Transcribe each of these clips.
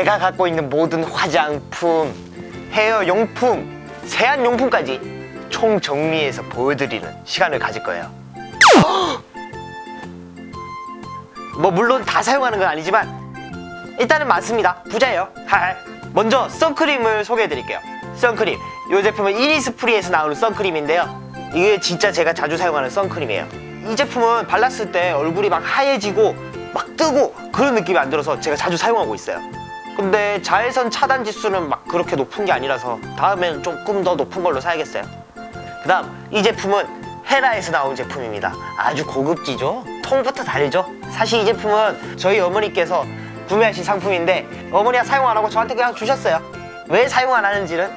제가 갖고 있는 모든 화장품, 헤어 용품, 세안 용품까지 총 정리해서 보여드리는 시간을 가질 거예요. 뭐 물론 다 사용하는 건 아니지만 일단은 많습니다. 부자예요. 먼저 선크림을 소개해드릴게요. 선크림. 이 제품은 이니스프리에서 나오는 선크림인데요. 이게 진짜 제가 자주 사용하는 선크림이에요. 이 제품은 발랐을 때 얼굴이 막 하얘지고 막 뜨고 그런 느낌이 안 들어서 제가 자주 사용하고 있어요. 근데 자외선 차단 지수는 막 그렇게 높은 게 아니라서 다음에는 조금 더 높은 걸로 사야겠어요. 그 다음 이 제품은 헤라에서 나온 제품입니다. 아주 고급지죠? 통부터 다르죠? 사실 이 제품은 저희 어머니께서 구매하신 상품인데 어머니가 사용 안 하고 저한테 그냥 주셨어요. 왜 사용 안 하는지는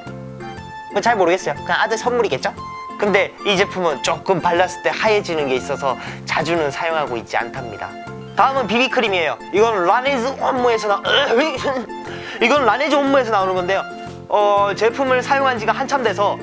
뭐잘 모르겠어요. 그냥 아들 선물이겠죠? 근데 이 제품은 조금 발랐을 때 하얘지는 게 있어서 자주는 사용하고 있지 않답니다. 다음은 비비크림이에요. 이건 라네즈 온무에서 나 이건 라네즈 온무에서 나오는 건데요. 어, 제품을 사용한 지가 한참 돼서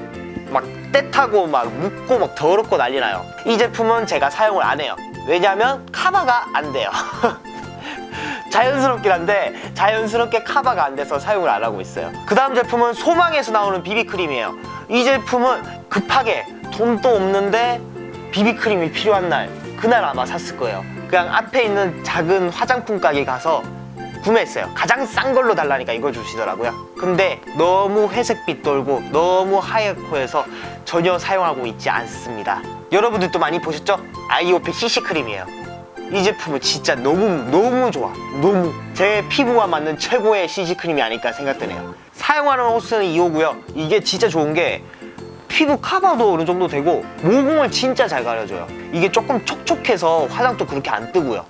막 때타고 막 묻고 막 더럽고 난리 나요. 이 제품은 제가 사용을 안 해요. 왜냐하면 카바가 안 돼요. 자연스럽긴 한데 자연스럽게 카바가 안 돼서 사용을 안 하고 있어요. 그 다음 제품은 소망에서 나오는 비비크림이에요. 이 제품은 급하게 돈도 없는데 비비크림이 필요한 날 그날 아마 샀을 거예요. 그냥 앞에 있는 작은 화장품 가게 가서 구매했어요. 가장 싼 걸로 달라니까 이걸 주시더라고요. 근데 너무 회색빛 돌고 너무 하얗고 해서 전혀 사용하고 있지 않습니다. 여러분들도 많이 보셨죠? 아이오페 CC 크림이에요. 이 제품은 진짜 너무 너무 좋아. 너무 제 피부와 맞는 최고의 CC 크림이 아닐까 생각되네요. 사용하는 호스는 2호고요. 이게 진짜 좋은 게 피부 커버도 어느 정도 되고 모공을 진짜 잘 가려줘요. 이게 조금 촉촉해서 화장도 그렇게 안 뜨고요.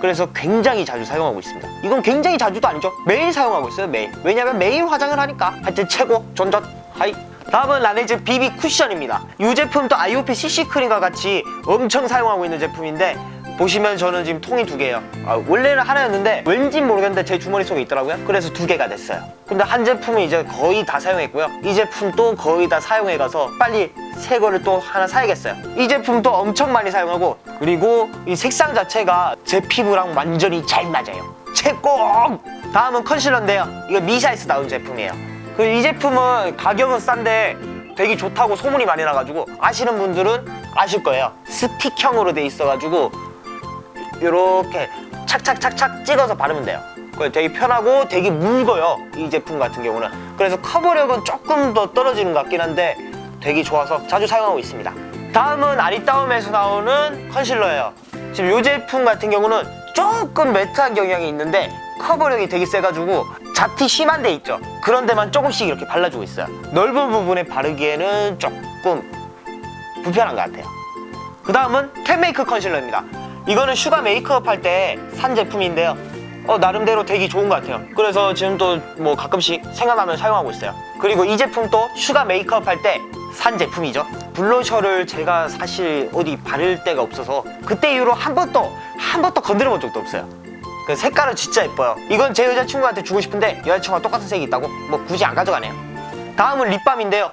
그래서 굉장히 자주 사용하고 있습니다. 이건 굉장히 자주도 아니죠. 매일 사용하고 있어요. 매일. 왜냐면 매일 화장을 하니까. 하여튼 최고. 전전. 하이. 다음은 라네즈 비비 쿠션입니다. 이 제품도 아이오피 CC 크림과 같이 엄청 사용하고 있는 제품인데 보시면 저는 지금 통이 두 개예요. 아, 원래는 하나였는데 왠지 모르겠는데 제 주머니 속에 있더라고요. 그래서 두 개가 됐어요. 근데 한 제품은 이제 거의 다 사용했고요. 이 제품 또 거의 다 사용해가서 빨리 새 거를 또 하나 사야겠어요. 이 제품도 엄청 많이 사용하고 그리고 이 색상 자체가 제 피부랑 완전히 잘 맞아요. 최고! 다음은 컨실러인데요. 이거 미샤에서 나온 제품이에요. 그이 제품은 가격은 싼데 되게 좋다고 소문이 많이 나가지고 아시는 분들은 아실 거예요. 스틱형으로 돼 있어가지고 이렇게 착착착착 찍어서 바르면 돼요. 그거 되게 편하고 되게 묽어요. 이 제품 같은 경우는. 그래서 커버력은 조금 더 떨어지는 것 같긴 한데 되게 좋아서 자주 사용하고 있습니다. 다음은 아리따움에서 나오는 컨실러예요. 지금 이 제품 같은 경우는 조금 매트한 경향이 있는데 커버력이 되게 세가지고 잡티 심한 데 있죠. 그런 데만 조금씩 이렇게 발라주고 있어요. 넓은 부분에 바르기에는 조금 불편한 것 같아요. 그 다음은 캔메이크 컨실러입니다. 이거는 슈가 메이크업 할 때 산 제품인데요. 어, 나름대로 되게 좋은 것 같아요. 그래서 지금 또 뭐 가끔씩 생각나면 사용하고 있어요. 그리고 이 제품도 슈가 메이크업 할 때 산 제품이죠. 블러셔를 제가 사실 어디 바를 데가 없어서 그때 이후로 한 번도 한 번도 건드려 본 적도 없어요. 그 색깔은 진짜 예뻐요. 이건 제 여자친구한테 주고 싶은데 여자친구가 똑같은 색이 있다고 뭐 굳이 안 가져가네요. 다음은 립밤인데요.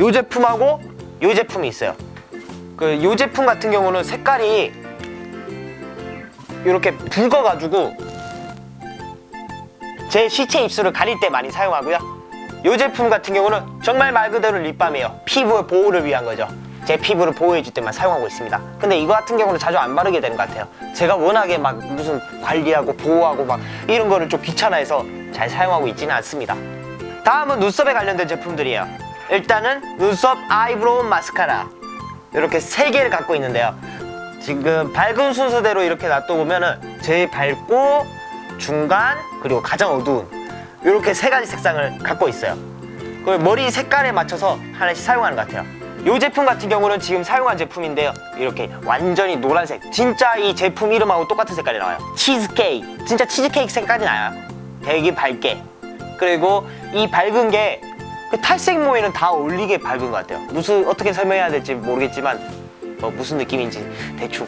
이 제품하고 이 제품이 있어요. 그이 제품 같은 경우는 색깔이 이렇게 붉어가지고 제 시체 입술을 가릴 때 많이 사용하고요. 이 제품 같은 경우는 정말 말 그대로 립밤이에요. 피부의 보호를 위한 거죠. 제 피부를 보호해줄 때만 사용하고 있습니다. 근데 이거 같은 경우는 자주 안 바르게 되는 것 같아요. 제가 워낙에 막 무슨 관리하고 보호하고 막 이런 거를 좀 귀찮아해서 잘 사용하고 있지는 않습니다. 다음은 눈썹에 관련된 제품들이에요. 일단은 눈썹 아이브로우 마스카라. 이렇게 세 개를 갖고 있는데요. 지금 밝은 순서대로 이렇게 놔둬보면은 제일 밝고 중간 그리고 가장 어두운 이렇게 세 가지 색상을 갖고 있어요. 그 머리 색깔에 맞춰서 하나씩 사용하는 것 같아요. 이 제품 같은 경우는 지금 사용한 제품인데요. 이렇게 완전히 노란색. 진짜 이 제품 이름하고 똑같은 색깔이 나와요. 치즈케이크. 진짜 치즈케이크 색깔이 나요. 되게 밝게. 그리고 이 밝은 게 그 탈색 모에는 다 어울리게 밝은 것 같아요. 무슨 어떻게 설명해야 될지 모르겠지만 뭐 무슨 느낌인지 대충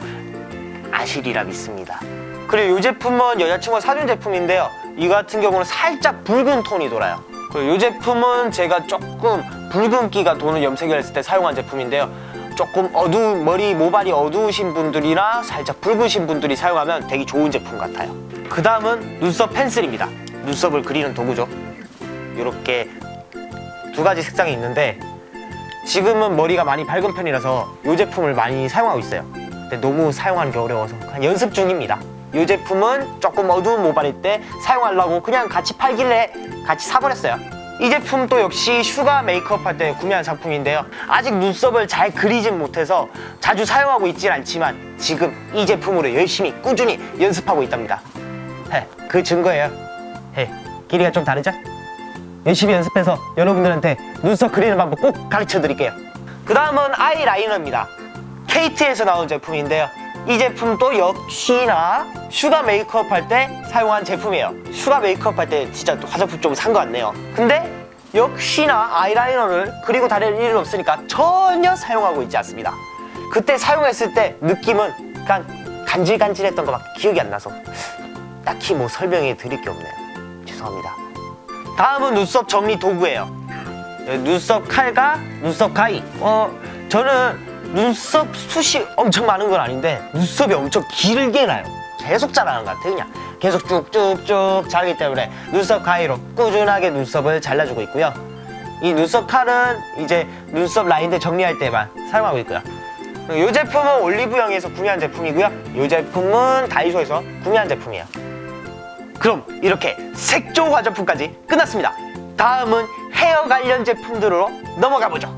아시리라 믿습니다. 그리고 이 제품은 여자친구가 사준 제품인데요. 이 같은 경우는 살짝 붉은 톤이 돌아요. 그리고 이 제품은 제가 조금 붉은기가 도는 염색을 했을 때 사용한 제품인데요. 조금 어두운 머리 모발이 어두우신 분들이나 살짝 붉으신 분들이 사용하면 되게 좋은 제품 같아요. 그 다음은 눈썹 펜슬입니다. 눈썹을 그리는 도구죠. 이렇게 두 가지 색상이 있는데 지금은 머리가 많이 밝은 편이라서 이 제품을 많이 사용하고 있어요. 근데 너무 사용하는 게 어려워서 그냥 연습 중입니다. 이 제품은 조금 어두운 모발일 때 사용하려고 그냥 같이 팔길래 같이 사버렸어요. 이 제품도 역시 슈가 메이크업 할 때 구매한 상품인데요. 아직 눈썹을 잘 그리진 못해서 자주 사용하고 있진 않지만 지금 이 제품으로 열심히 꾸준히 연습하고 있답니다. 해, 그 증거예요. 해, 길이가 좀 다르죠? 열심히 연습해서 여러분들한테 눈썹 그리는 방법 꼭 가르쳐 드릴게요. 그 다음은 아이라이너입니다. 케이트에서 나온 제품인데요. 이 제품도 역시나 슈가 메이크업 할 때 사용한 제품이에요. 슈가 메이크업 할 때 진짜 화장품 좀 산 것 같네요. 근데 역시나 아이라이너를 그리고 다닐 일은 없으니까 전혀 사용하고 있지 않습니다. 그때 사용했을 때 느낌은 약간 간질간질했던 것밖에 기억이 안 나서 딱히 뭐 설명해 드릴 게 없네요. 죄송합니다. 다음은 눈썹 정리 도구예요. 네, 눈썹 칼과 눈썹 가위. 어, 저는 눈썹 숱이 엄청 많은 건 아닌데 눈썹이 엄청 길게 나요. 계속 자라는 것 같아요, 그냥. 계속 쭉쭉쭉 자라기 때문에 눈썹 가위로 꾸준하게 눈썹을 잘라주고 있고요. 이 눈썹 칼은 이제 눈썹 라인들 정리할 때만 사용하고 있고요. 이 제품은 올리브영에서 구매한 제품이고요. 이 제품은 다이소에서 구매한 제품이에요. 그럼 이렇게 색조 화장품까지 끝났습니다. 다음은 헤어 관련 제품들로 넘어가 보죠.